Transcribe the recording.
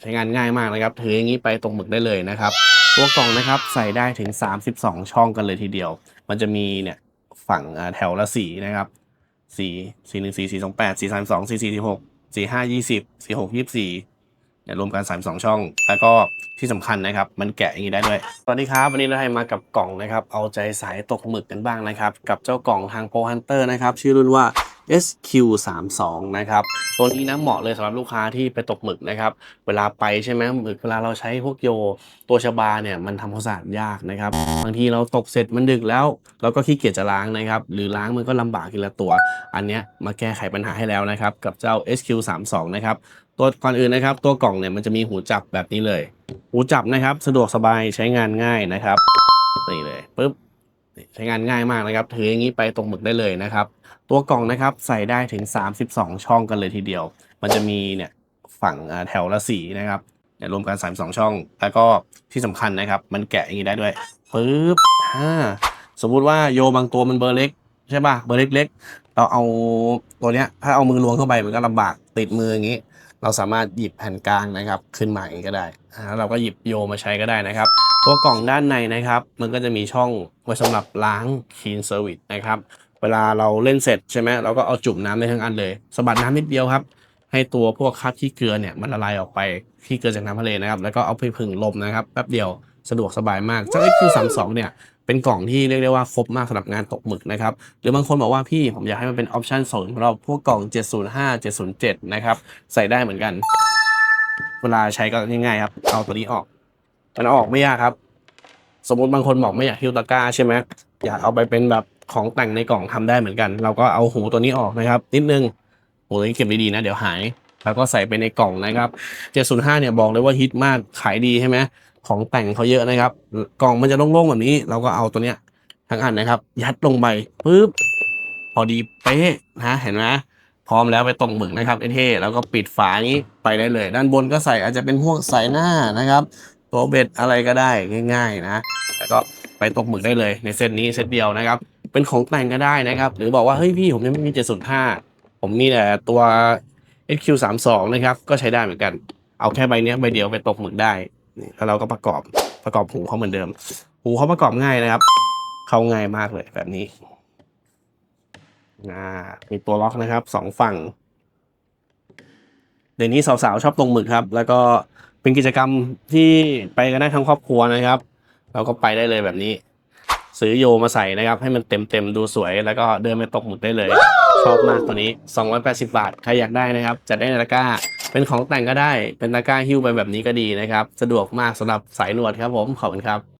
ใช้งานง่ายมากนะครับ ถืออย่างนี้ไปตรงหมึกได้เลยนะครับ ตัวกล่องนะครับใส่ได้ถึง 32 ช่องกันเลยทีเดียว มันจะมีเนี่ยฝั่งแถวละสีนะครับสีสีหนึ่งสี่สี่สองแปดสี่สามสองสี่สี่สี่หกสี่ห้ายี่สิบสี่หกยี่สิบสี่เนี่ยรวมกันสามสองช่อง แล้วก็ที่สำคัญนะครับ มันแกะอย่างนี้ได้ด้วยสวัสดีครับ วันนี้เราให้มากับกล่องนะครับ เอาใจสายตกหมึกกันบ้างนะครับ กับเจ้ากล่องทาง Pro Hunter นะครับ ชื่อรุ่นว่า SQ32 นะครับ ตัวนี้นะเหมาะเลยสำหรับลูกค้าที่ไปตกหมึกนะครับ เวลาไปใช่ไหมหมึกเวลาเราใช้พวกโยตัวชบาเนี่ยมันทำความสะอาดยากนะครับ บางทีเราตกเสร็จมันดึกแล้ว เราก็ขี้เกียจจะล้างนะครับ หรือล้างมันก็ลำบากทีละตัว อันเนี้ยมาแก้ไขปัญหาให้แล้วนะครับ กับเจ้า SQ32 นะครับตัวก่อนอื่นนะครับ ตัวกล่องเนี่ยมันจะมีหูจับแบบนี้เลย หูจับนะครับ สะดวกสบายใช้งานง่ายนะครับนี่เลยปึ๊บ ใช้งานง่ายมากนะครับถืออย่างนี้ไปตรงหมึกได้เลยนะครับ ตัวกล่องนะครับใส่ได้ถึง 32 ช่องกันเลยทีเดียว มันจะมีเนี่ยฝั่งแถวละสีนะครับเนี่ยรวมกัน32 ช่อง แล้วก็ที่สำคัญนะครับ มันแกะอย่างนี้ได้ด้วยปึ๊บอ่าสมมุติว่าโยบางตัวมันเบอร์เล็กใช่ป่ะเบอร์เล็กๆเราเอาตัวเนี้ยถ้าเอามือล้วงเข้าไปมันก็ลำบากติดมืออย่างนี้ เราสามารถหยิบแผ่นกลางนะครับขึ้นมาอย่างก็ได้แล้วเราก็หยิบโยมาใช้ก็ได้นะครับตัวกล่องด้านในนะครับ มันก็จะมีช่องไว้สำหรับล้าง clean service นะครับ เวลาเราเล่นเสร็จใช่ไหมเราก็เอาจุ่มน้ำได้ทั้งอันเลยสะบัดน้ำนิดเดียวครับ ให้ตัวพวกคราบขี้เกลือเนี่ยมันละลายออกไปขี้เกลือจากน้ำทะเลนะครับ แล้วก็เอาไปผึ่งลมนะครับแป๊บเดียวสะดวกสบายมากเจ้า XQ32 เนี่ย เป็นกล่องที่เรียกได้ว่าครบมากสำหรับงานตกหมึกนะครับ หรือบางคนบอกว่าพี่ผมอยากให้มันเป็นออปชันสำหรับพวกกล่อง 705 707 นะครับ ใส่ได้เหมือนกัน เวลาใช้ก็ง่ายๆครับ เอาตัวนี้ออก มันออกไม่ยากครับ สมมติบางคนบอกไม่อยากฮิวตะกร้าใช่ไหมอยากเอาไปเป็นแบบของแต่งในกล่องทำได้เหมือนกัน เราก็เอาหูตัวนี้ออกนะครับ นิดนึงหูตัวนี้เก็บดีๆนะ เดี๋ยวหาย แล้วก็ใส่ไปในกล่องนะครับ 705 เนี่ยบอกเลยว่าฮิตมากขายดีใช่ไหม ของแต่งเขาเยอะนะครับ กล่องมันจะโล่งๆแบบนี้ เราก็เอาตัวเนี้ยทั้งอันนะครับ ยัดลงไปปุ๊บพอดีเป๊ะนะเห็นไหมพร้อมแล้วไปตรงหมึกนะครับเท่แล้วก็ปิดฝานี้ไปได้เลย ด้านบนก็ใส่อาจจะเป็นพวกสายหน้านะครับ ตัวเบ็ดอะไรก็ได้ง่าย ๆ นะแล้วก็ไปตกหมึกได้เลยในเซตนี้เซตเดียวนะครับ เป็นของแต่งก็ได้นะครับ หรือบอกว่าเฮ้ยพี่ผมยังไม่มี 705 ผมมีแต่ตัว XQ32 นะครับ ก็ใช้ได้เหมือนกัน เอาแค่ใบนี้ใบเดียวไปตกหมึกได้ นี่แล้วเราก็ประกอบประกอบหูเขาเหมือนเดิม หูเขาประกอบง่ายนะครับ เขาง่ายมากเลยแบบนี้อ่ามีตัวล็อกนะครับสองฝั่ง เดี๋ยวนี้สาวๆชอบตรงหมึกครับ แล้วก็เป็นกิจกรรมที่ไปกันได้ทั้งครอบครัวนะครับ เราก็ไปได้เลยแบบนี้ ซื้อโยมาใส่นะครับ ให้มันเต็มเต็มๆดูสวย แล้วก็เดินไปตกหมึกได้เลย ชอบมากตัวนี้ 280 บาท ใครอยากได้นะครับจัดได้ในตะกร้า เป็นของแต่งก็ได้ เป็นตะกร้าหิ้วไปแบบนี้ก็ดีนะครับ สะดวกมากสำหรับสายหนวดครับผม ขอบคุณครับ